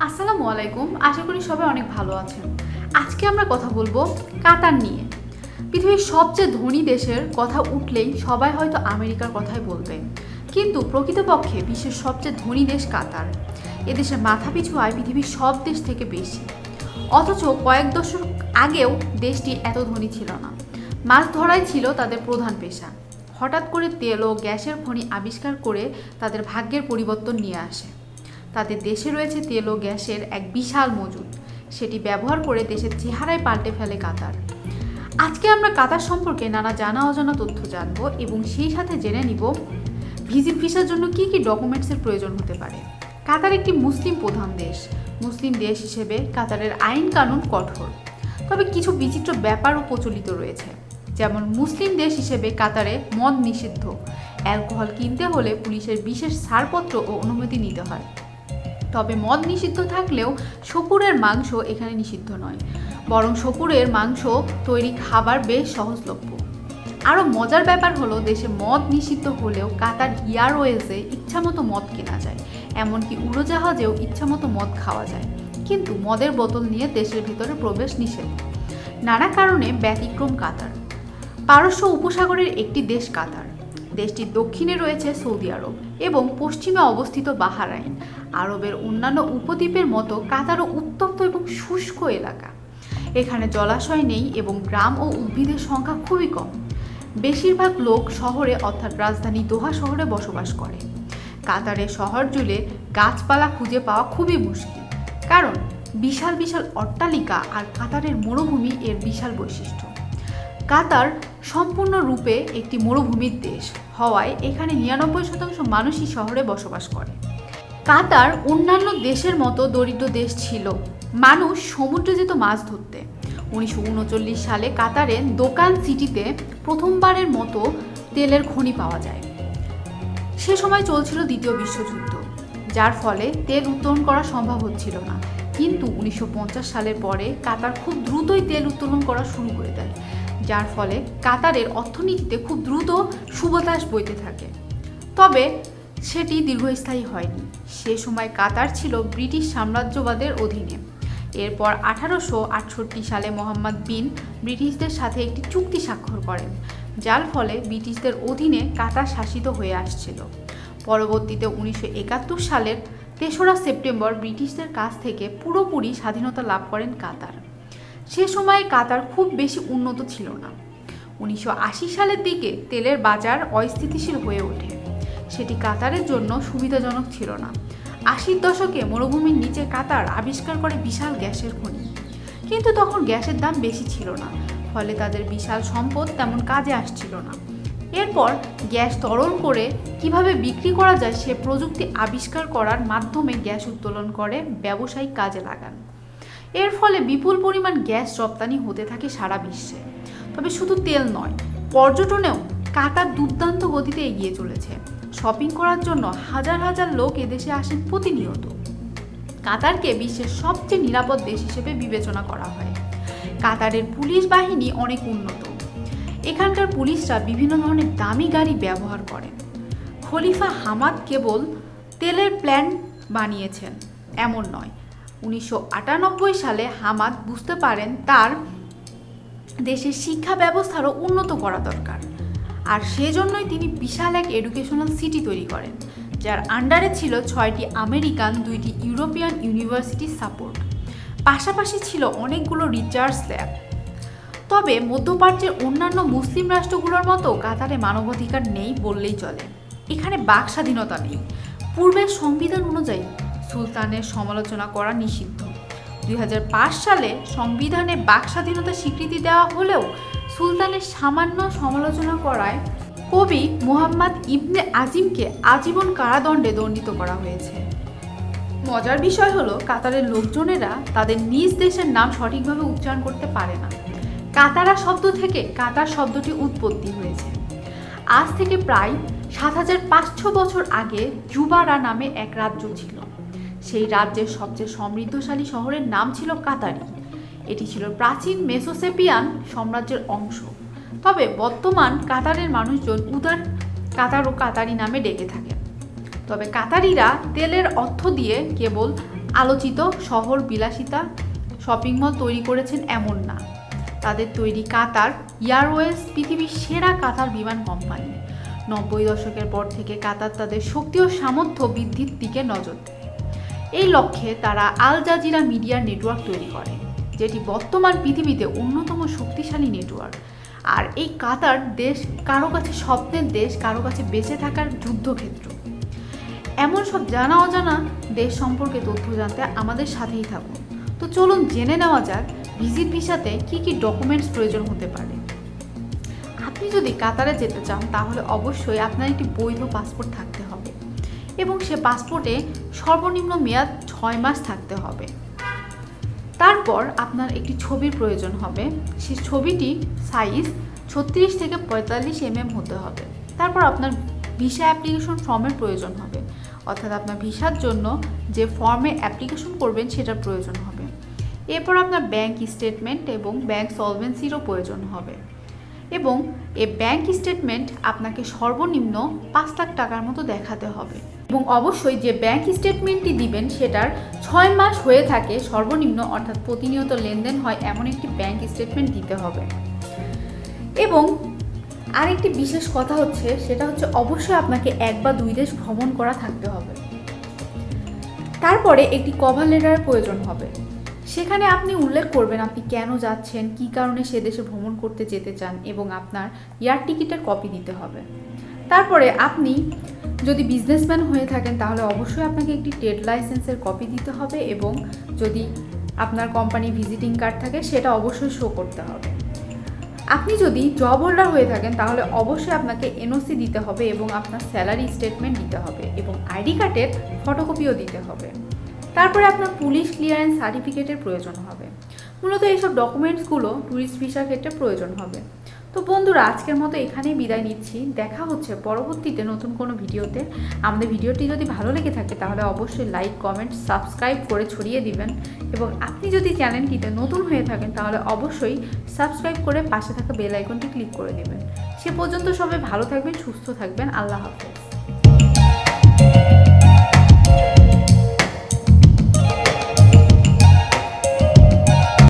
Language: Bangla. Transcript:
আসসালামু আলাইকুম, আশা করি সবাই অনেক ভালো আছেন। আজকে আমরা কথা বলব কাতার নিয়ে। পৃথিবীর সবচেয়ে ধনী দেশের কথা উঠলেই সবাই হয়তো আমেরিকার কথাই বলবে। কিন্তু প্রকৃতপক্ষে বিশ্বের সবচেয়ে ধনী দেশ কাতার। এদেশের মাথাপিছু আয় পৃথিবীর সব দেশ থেকে বেশি। অথচ কয়েক দশক আগেও দেশটি এত ধনী ছিল না। মাছ ধরাই ছিল তাদের প্রধান পেশা। হঠাৎ করে তেল ও গ্যাসের খনি আবিষ্কার করে তাদের ভাগ্যের পরিবর্তন নিয়ে আসে। তাদের দেশে রয়েছে তেল ও গ্যাসের এক বিশাল মজুদ। সেটি ব্যবহার করে দেশের চেহারায় পাল্টে ফেলে কাতার। আজকে আমরা কাতার সম্পর্কে নানা জানা অজানা তথ্য জানব এবং সেই সাথে জেনে নিব, ভিজিট ভিসার জন্য কি কি ডকুমেন্টসের প্রয়োজন হতে পারে। কাতার একটি মুসলিম প্রধান দেশ। মুসলিম দেশ হিসেবে কাতারের আইন কানুন কঠোর। তবে কিছু বিচিত্র ব্যাপারও প্রচলিত রয়েছে। যেমন মুসলিম দেশ হিসেবে কাতারে মদ নিষিদ্ধ। অ্যালকোহল কিনতে হলে পুলিশের বিশেষ ছাড়পত্র ও অনুমতি নিতে হয়। তবে মদ নিষিদ্ধ থাকলেও শকুরের মাংস এখানে নিষিদ্ধ নয়। বরং শকুরের মাংস তৈরি খাবার বেশ সহজলভ্য। আরও মজার ব্যাপার হলো, দেশে মদ নিষিদ্ধ হলেও কাতার এয়ারওয়েজে ইচ্ছামতো মদ কেনা যায়, এমনকি উড়োজাহাজেও ইচ্ছামতো মদ খাওয়া যায়। কিন্তু মদের বোতল নিয়ে দেশের ভিতরে প্রবেশ নিষেধ। নানা কারণে ব্যতিক্রম কাতার। পারস্য উপসাগরের একটি দেশ কাতার। দেশটির দক্ষিণে রয়েছে সৌদি আরব এবং পশ্চিমে অবস্থিত বাহারাইন। আরবের অন্যান্য উপদ্বীপের মতো কাতারও উত্তপ্ত এবং শুষ্ক এলাকা। এখানে জলাশয় নেই এবং গ্রাম ও উদ্ভিদের সংখ্যা খুবই কম। বেশিরভাগ লোক শহরে অর্থাৎ রাজধানী দোহা শহরে বসবাস করে। কাতারের শহর জুড়ে গাছপালা খুঁজে পাওয়া খুবই মুশকিল। কারণ বিশাল বিশাল অট্টালিকা আর কাতারের মরুভূমি এর বিশাল বৈশিষ্ট্য। কাতার সম্পূর্ণরূপে একটি মরুভূমির দেশ। হওয়ায় এখানে নিরানব্বই শতাংশ মানুষই শহরে বসবাস করে। কাতার অন্যান্য দেশের মতো দরিদ্র দেশ ছিল। মানুষ সমুদ্রে যেত মাছ ধরতে। উনিশশো উনচল্লিশ সালে কাতারে দোকান সিটিতে প্রথমবারের মতো তেলের খনি পাওয়া যায়। সে সময় চলছিল দ্বিতীয় বিশ্বযুদ্ধ, যার ফলে তেল উত্তোলন করা সম্ভব হচ্ছিল না। কিন্তু উনিশশো পঞ্চাশ সালের পরে কাতার খুব দ্রুতই তেল উত্তোলন করা শুরু করে দেয়। যার ফলে কাতারের অর্থনীতিতে খুব দ্রুত সুবতাস বইতে থাকে। তবে সেটি দীর্ঘস্থায়ী হয়নি। সে সময় কাতার ছিল ব্রিটিশ সাম্রাজ্যবাদের অধীনে। এরপর আঠারোশো আটষট্টি সালে মোহাম্মদ বিন ব্রিটিশদের সাথে একটি চুক্তি স্বাক্ষর করেন, যার ফলে ব্রিটিশদের অধীনে কাতার শাসিত হয়ে আসছিল। পরবর্তীতে উনিশশো একাত্তর সালের তেসরা সেপ্টেম্বর ব্রিটিশদের কাছ থেকে পুরোপুরি স্বাধীনতা লাভ করেন কাতার। সে সময়ে কাতার খুব বেশি উন্নত ছিল না। উনিশশো আশি সালের দিকে তেলের বাজার অস্থিতিশীল হয়ে ওঠে। সেটি কাতারের জন্য সুবিধাজনক ছিল না। আশির দশকে মরুভূমির নিচে কাতার আবিষ্কার করে বিশাল গ্যাসের খনি। কিন্তু তখন গ্যাসের দাম বেশি ছিল না, ফলে তাদের বিশাল সম্পদ তেমন কাজে আসছিল না। এরপর গ্যাস তরল করে কীভাবে বিক্রি করা যায় সে প্রযুক্তি আবিষ্কার করার মাধ্যমে গ্যাস উত্তোলন করে, ব্যবসায়িক কাজে লাগান। এর ফলে বিপুল পরিমাণ গ্যাস রপ্তানি হতে থাকে সারা বিশ্বে। তবে শুধু তেল নয়, পর্যটনেও কাতার দুর্দান্ত গতিতে এগিয়ে চলেছে। শপিং করার জন্য হাজার হাজার লোক এদেশে আসেন প্রতিনিয়ত। কাতারকে বিশ্বের সবচেয়ে নিরাপদ দেশ হিসেবে বিবেচনা করা হয়। কাতারের পুলিশ বাহিনী অনেক উন্নত। এখানকার পুলিশরা বিভিন্ন ধরনের দামি গাড়ি ব্যবহার করেন। খলিফা হামাদ কেবল তেলের প্ল্যান বানিয়েছেন, এমন নয় উনিশশো আটানব্বই সালে হামাদ বুঝতে পারেন তার দেশের শিক্ষা ব্যবস্থারও উন্নত করা দরকার। আর সেজন্যই তিনি বিশাল এক এডুকেশনাল সিটি তৈরি করেন, যার আন্ডারে ছিল ছয়টি আমেরিকান, দুইটি ইউরোপিয়ান ইউনিভার্সিটি সাপোর্ট পাশাপাশি ছিল অনেকগুলো রিচার্জ ল্যাব তবে মধ্যপ্রাচ্যের অন্যান্য মুসলিম রাষ্ট্রগুলোর মতো কাতারে মানবাধিকার নেই বললেই চলে। এখানে বাক স্বাধীনতা নেই। পূর্বের সংবিধান অনুযায়ী সুলতানের সমালোচনা করা নিষিদ্ধ। দুই হাজার পাঁচ সালে সংবিধানে বাক স্বাধীনতা স্বীকৃতি দেওয়া হলেও সুলতানের সামান্য সমালোচনা করায় কবি মোহাম্মদ ইবনে আজিমকে আজীবন কারাদণ্ডে দণ্ডিত করা হয়েছে। মজার বিষয় হলো, কাতারের লোকজনেরা তাদের নিজ দেশের নাম সঠিকভাবে উচ্চারণ করতে পারে না। কাতারা শব্দ থেকে কাতার শব্দটি উৎপত্তি হয়েছে। আজ থেকে প্রায় সাত হাজার পাঁচশো বছর আগে জুবারা নামে এক রাজ্য ছিল। সেই রাজ্যের সবচেয়ে সমৃদ্ধশালী শহরের নাম ছিল কাতারি। এটি ছিল প্রাচীন মেসোসেপিয়ান সাম্রাজ্যের অংশ। তবে বর্তমান কাতারের মানুষজন উদার কাতার ও কাতারি নামে ডেকে থাকেন। তবে কাতারিরা তেলের অর্থ দিয়ে কেবল আলোচিত শহর বিলাসিতা শপিং মল তৈরি করেছেন এমন না। তাদের তৈরি কাতার এয়ারওয়েজ পৃথিবীর সেরা কাতার বিমান কোম্পানি। নব্বই দশকের পর থেকে কাতার তাদের শক্তি ও সামর্থ্য বৃদ্ধির দিকে নজর দেয়। এই লক্ষ্যে তারা আল জাজিরা মিডিয়া নেটওয়ার্ক তৈরি করে, যেটি বর্তমান পৃথিবীতে অন্যতম শক্তিশালী নেটওয়ার্ক। আর এই কাতার দেশ কারও কাছে স্বপ্নের দেশ, কারও কাছে বেঁচে থাকার যুদ্ধক্ষেত্র। এমন সব জানা অজানা দেশ সম্পর্কে তথ্য জানতে আমাদের সাথেই থাকুন। তো চলুন জেনে নেওয়া যাক ভিজিট ভিসাতে কি কি ডকুমেন্টস প্রয়োজন হতে পারে। আপনি যদি কাতারে যেতে চান, তাহলে অবশ্যই আপনার একটি বৈধ পাসপোর্ট থাকতে হবে। এবং সে পাসপোর্টে সর্বনিম্ন মেয়াদ ছয় মাস থাকতে হবে। তারপর আপনার একটি ছবির প্রয়োজন হবে। সেই ছবিটি সাইজ ছত্রিশ থেকে পঁয়তাল্লিশ এমএম হতে হবে। তারপর আপনার ভিসা অ্যাপ্লিকেশন ফর্মের প্রয়োজন হবে। অর্থাৎ আপনার ভিসার জন্য যে ফর্মে অ্যাপ্লিকেশন করবেন সেটার প্রয়োজন হবে। এরপর আপনার ব্যাংক স্টেটমেন্ট এবং ব্যাংক সলভেন্সিরও প্রয়োজন হবে। এবং এ ব্যাংক স্টেটমেন্ট আপনাকে সর্বনিম্ন পাঁচ লাখ টাকার মতো দেখাতে হবে। এবং অবশ্যই যে ব্যাংক স্টেটমেন্টটি দিবেন, সেটার ছয় মাস হয়ে থাকে সর্বনিম্ন, অর্থাৎ প্রতিনিয়ত লেনদেন হয়, এমন একটি ব্যাংক স্টেটমেন্ট দিতে হবে। এবং আরেকটি বিশেষ কথা হচ্ছে, সেটা হচ্ছে অবশ্যই আপনাকে এক বা দুই দেশ ভ্রমণ করা থাকতে হবে। তারপরে একটি কভার লেটারের প্রয়োজন হবে। সেখানে আপনি উল্লেখ করবেন আপনি কেন যাচ্ছেন, কী কারণে সে দেশে ভ্রমণ করতে যেতে চান, এবং আপনার এয়ার টিকিটের কপি দিতে হবে। তারপরে আপনি যদি বিজনেসম্যান হয়ে থাকেন, তাহলে অবশ্যই আপনাকে একটি ট্রেড লাইসেন্সের কপি দিতে হবে এবং যদি আপনার কোম্পানি ভিজিটিং কার্ড থাকে, সেটা অবশ্যই শো করতে হবে। আপনি যদি জব হোল্ডার হয়ে থাকেন, তাহলে অবশ্যই আপনাকে এনওসি দিতে হবে এবং আপনার স্যালারি স্টেটমেন্ট দিতে হবে এবং আইডি কার্ডের ফটোকপিও দিতে হবে। তারপরে আপনার পুলিশ ক্লিয়ারেন্স সার্টিফিকেটের প্রয়োজন হবে। মূলত এইসব ডকুমেন্টসগুলো ট্যুরিস্ট ভিসার ক্ষেত্রে প্রয়োজন হবে। তো বন্ধুরা, আজকের মতো এখানেই বিদায় নিচ্ছি। দেখা হচ্ছে পরবর্তীতে নতুন কোনো ভিডিওতে। আমাদের ভিডিওটি যদি ভালো লেগে থাকে, তাহলে অবশ্যই লাইক কমেন্ট সাবস্ক্রাইব করে ছড়িয়ে দিবেন। এবং আপনি যদি চ্যানেলটিতে নতুন হয়ে থাকেন, তাহলে অবশ্যই সাবস্ক্রাইব করে পাশে থাকা বেল আইকনটি ক্লিক করে দেবেন। সে পর্যন্ত সবাই ভালো থাকবেন, সুস্থ থাকবেন। আল্লাহ হাফেজ।